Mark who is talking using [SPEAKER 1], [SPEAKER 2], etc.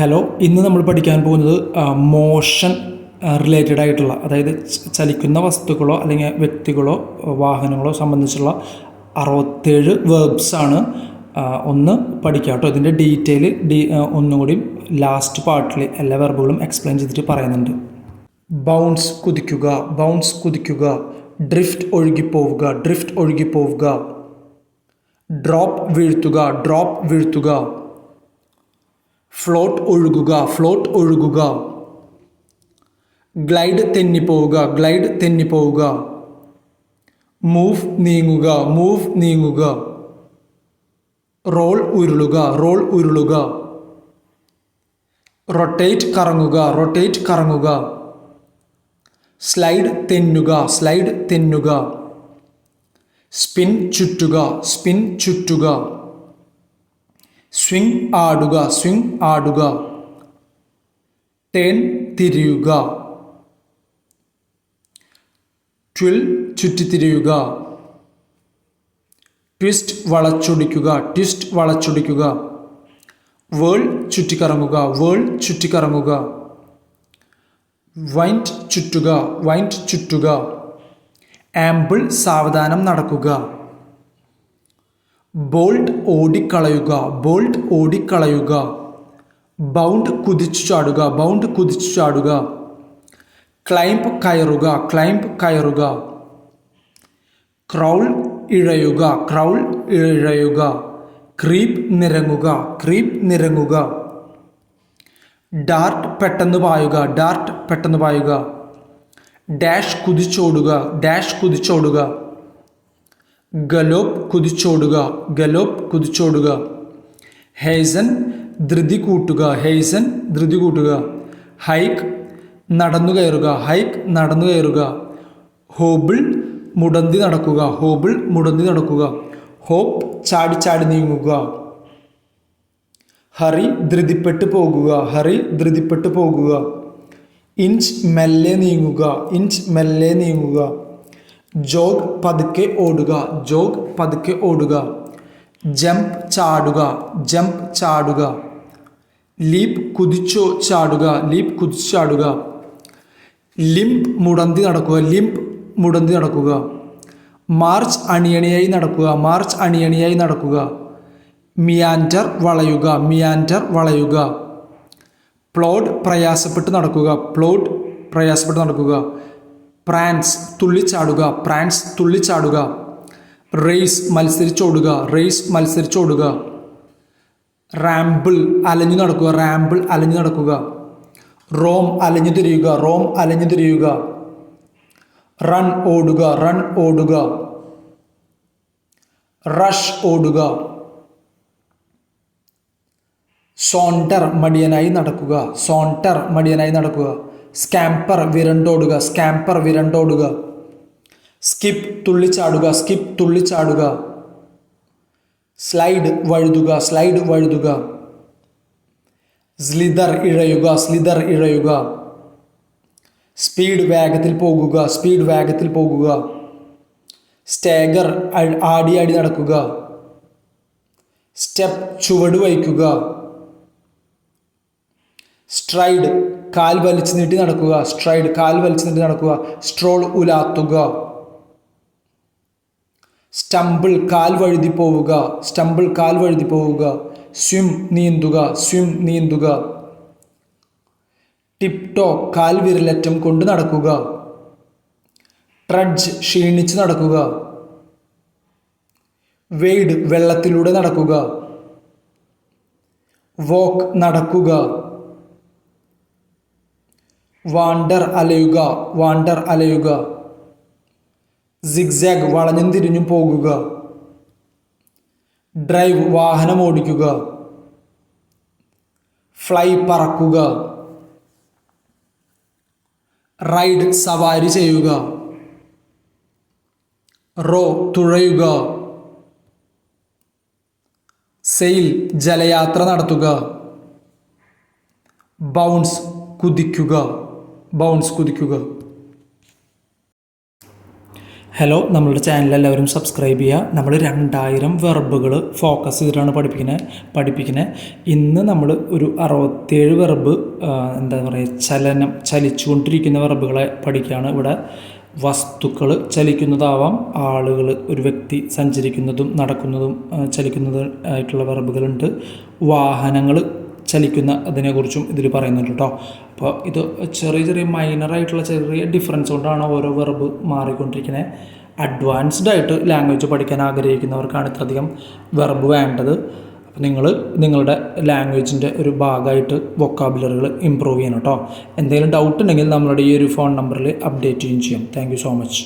[SPEAKER 1] Hello ഇന്ന് നമ്മൾ പഠിക്കാൻ പോകുന്നത് മോഷൻ റിലേറ്റഡ് ആയിട്ടുള്ള അതായത് ചലിക്കുന്ന വസ്തുക്കളോ അല്ലെങ്കിൽ വ്യക്തികളോ വാഹനങ്ങളോ സംബന്ധിച്ചുള്ള അറുപത്തേഴ് വേർബ്സാണ് ഒന്ന് പഠിക്കുക കേട്ടോ ഇതിന്റെ ഡീറ്റെയിൽ ഡീ ഒന്നുകൂടി ലാസ്റ്റ് പാർട്ടിൽ എല്ലാ വെർബുകളും എക്സ്പ്ലെയിൻ ചെയ്തിട്ട് പറയുന്നുണ്ട്. ബൗൺസ് കുതിക്കുക ബൗൺസ് കുതിക്കുക ഡ്രിഫ്റ്റ് ഒഴുകിപ്പോവുക ഡ്രിഫ്റ്റ് ഒഴുകിപ്പോവുക. ഡ്രോപ്പ് വീഴ്ത്തുക ഡ്രോപ്പ് വീഴ്ത്തുക. ഫ്ലോട്ട് ഒഴുകുക ഫ്ലോട്ട് ഒഴുകുക. ഗ്ലൈഡ് തെന്നിപ്പോവുക ഗ്ലൈഡ് തെന്നിപ്പോവുക. മൂവ് നീങ്ങുക മൂവ് നീങ്ങുക. റോൾ ഉരുളുക റോൾ ഉരുളുക. റൊട്ടേറ്റ് കറങ്ങുക റൊട്ടേറ്റ് കറങ്ങുക. സ്ലൈഡ് തെന്നുക സ്ലൈഡ് തെന്നുക. സ്പിൻ ചുറ്റുക സ്പിൻ ചുറ്റുക. സ്വിംഗ് ആടുക സ്വിംഗ് ആടുക. ടേൺ തിരിയുക. ട്വിൽ ചുറ്റിത്തിരിയുക ട്വിസ്റ്റ് വളച്ചൊടിക്കുക ട്വിസ്റ്റ് വളച്ചൊടിക്കുക. വേൾ ചുറ്റിക്കറങ്ങുക വേൾ ചുറ്റിക്കറങ്ങുക വൈൻഡ് ചുറ്റുക വൈൻഡ് ചുറ്റുക. ആംബിൾ സാവധാനം നടക്കുക. ബോൾട്ട് ഓടിക്കളയുക ബോൾട്ട് ഓടിക്കളയുക. ബൗണ്ട് കുതിച്ചു ചാടുക ബൗണ്ട് കുതിച്ചു ചാടുക. ക്ലൈംബ് കയറുക ക്ലൈംബ് കയറുക. ക്രൗൾ ഇഴയുക ക്രൗൾ ഇഴയുക. ക്രീപ്പ് നിരങ്ങുക ക്രീപ്പ് നിരങ്ങുക. ഡാർട്ട് പെട്ടെന്ന് പായുക ഡാർട്ട് പെട്ടെന്ന് പായുക. ഡാഷ് കുതിച്ചോടുക ഡാഷ് കുതിച്ചോടുക. ഗലോപ്പ് കുതിച്ചോടുക ഗലോപ്പ് കുതിച്ചോടുക. ഹേസൻ ധൃതി കൂട്ടുക ഹേസൻ ധൃതി കൂട്ടുക. ഹൈക്ക് നടന്നു കയറുക ഹൈക്ക് നടന്നു കയറുക. ഹോബിൾ മുടന്തി നടക്കുക ഹോബിൾ മുടന്തി നടക്കുക. ഹോപ്പ് ചാടി ചാടി നീങ്ങുക. ഹറി ധൃതിപ്പെട്ട് പോകുക ഹറി ധൃതിപ്പെട്ട് പോകുക. ഇഞ്ച് മെല്ലെ നീങ്ങുക ഇഞ്ച് മെല്ലെ നീങ്ങുക. ജോഗ് പതുക്കെ ഓടുക ജോഗ് പതുക്കെ ഓടുക. ജംപ് ചാടുക ജംപ് ചാടുക. ലീപ് കുതിച്ചോ ചാടുക ലീപ് കുതിച്ചു ചാടുക. ലിംപ് മുടന്തി നടക്കുക ലിംപ് മുടന്തി നടക്കുക. മാർച്ച് അണിയണിയായി നടക്കുക മാർച്ച് അണിയണിയായി നടക്കുക. മിയാൻഡർ വളയുക മിയാൻഡർ വളയുക. പ്ലോഡ് പ്രയാസപ്പെട്ട് നടക്കുക പ്ലോഡ് പ്രയാസപ്പെട്ട് നടക്കുക. പ്രാൻസ് തുള്ളിച്ചാടുക പ്രാൻസ് തുള്ളിച്ചാടുക. റേസ് മത്സരിച്ചോടുക റേസ് മത്സരിച്ചോടുക. റാമ്പിൾ അലഞ്ഞു നടക്കുക റാമ്പിൾ അലഞ്ഞു നടക്കുക. റോം അലഞ്ഞു തിരിയുക റോം അലഞ്ഞു തിരിയുക. റൺ ഓടുക റൺ ഓടുക. റഷ് ഓടുക. സോണ്ടർ മടിയനായി നടക്കുക സോണ്ടർ മടിയനായി നടക്കുക. സ്കാംപർ വിരണ്ടോടുക സ്കാമ്പർ വിരണ്ടോടുക. സ്കിപ്പ് തുള്ളിച്ചാടുക സ്കിപ്പ് തുള്ളിച്ചാടുക. സ്ലൈഡ് വഴുതുക സ്ലൈഡ് വഴുതുക. സ്ലിതർ ഇഴയുക സ്ലിതർ ഇഴയുക. സ്പീഡ് വേഗത്തിൽ പോകുക സ്പീഡ് വേഗത്തിൽ പോകുക. സ്റ്റേഗർ ആടി ആടി നടക്കുക. സ്റ്റെപ്പ് ചുവട് വയ്ക്കുക. സ്ട്രൈഡ് കാൽ വലിച്ചു നീട്ടി നടക്കുക. സ്ട്രൈഡ് കാൽ വലിച്ചു നീട്ടി നടക്കുക. സ്ട്രോൾ ഉലാത്തുക. സ്റ്റംബിൾ കാൽ വഴുതി പോവുക. സ്റ്റംബിൾ കാൽ വഴുതി പോവുക. സ്വിം നീന്തുക. സ്വിം നീന്തുക. ടിപ് ടോ കാൽ വിരലറ്റം കൊണ്ട് നടക്കുക. ട്രഡ്ജ് ക്ഷീണിച്ച് നടക്കുക. വെയ്ഡ് വെള്ളത്തിലൂടെ നടക്കുക. വോക്ക് നടക്കുക. വാണ്ടർ അലയുക വാണ്ടർ അലയുക. സിഗ്സാഗ് വളഞ്ഞും തിരിഞ്ഞും പോകുക. ഡ്രൈവ് വാഹനം ഓടിക്കുക. ഫ്ലൈ പറക്കുക. റൈഡ് സവാരി ചെയ്യുക. റോ തുഴയുക. സെയിൽ ജലയാത്ര നടത്തുക. ബൗൺസ് കുതിക്കുക. ബൗൺസ് കുതിക്കുക. ഹലോ നമ്മളുടെ ചാനൽ എല്ലാവരും സബ്സ്ക്രൈബ് ചെയ്യുക. നമ്മൾ രണ്ടായിരം വെർബുകൾ ഫോക്കസ് ചെയ്തിട്ടാണ് പഠിപ്പിക്കുന്നത് പഠിപ്പിക്കുന്നത് ഇന്ന് നമ്മൾ ഒരു അറുപത്തേഴ് വെർബ് എന്താ പറയുക ചലനം ചലിച്ചുകൊണ്ടിരിക്കുന്ന വെർബുകളെ പഠിക്കുകയാണ്. ഇവിടെ വസ്തുക്കൾ ചലിക്കുന്നതാവാം ആളുകൾ ഒരു വ്യക്തി സഞ്ചരിക്കുന്നതും നടക്കുന്നതും ചലിക്കുന്നതും ആയിട്ടുള്ള വെർബുകളുണ്ട് വാഹനങ്ങൾ ചലിക്കുന്ന അതിനെക്കുറിച്ചും ഇതിൽ പറയുന്നുണ്ട് കേട്ടോ. അപ്പോൾ ഇത് ചെറിയ ചെറിയ മൈനറായിട്ടുള്ള ചെറിയ ഡിഫറൻസ് കൊണ്ടാണ് ഓരോ വെർബ് മാറിക്കൊണ്ടിരിക്കുന്നത് അഡ്വാൻസ്ഡ് ആയിട്ട് ലാംഗ്വേജ് പഠിക്കാൻ ആഗ്രഹിക്കുന്നവർക്കാണ് ഇത്രയധികം വെർബ് വേണ്ടത്. അപ്പോൾ നിങ്ങൾ നിങ്ങളുടെ ലാംഗ്വേജിന്റെ ഒരു ഭാഗമായിട്ട് വൊക്കാബുലറികൾ ഇമ്പ്രൂവ് ചെയ്യണം കേട്ടോ. എന്തെങ്കിലും ഡൗട്ട് ഉണ്ടെങ്കിൽ നമ്മളുടെ ഈ ഒരു ഫോൺ നമ്പറിൽ അപ്ഡേറ്റ് ചെയ്യുകയും ചെയ്യാം. Thank so much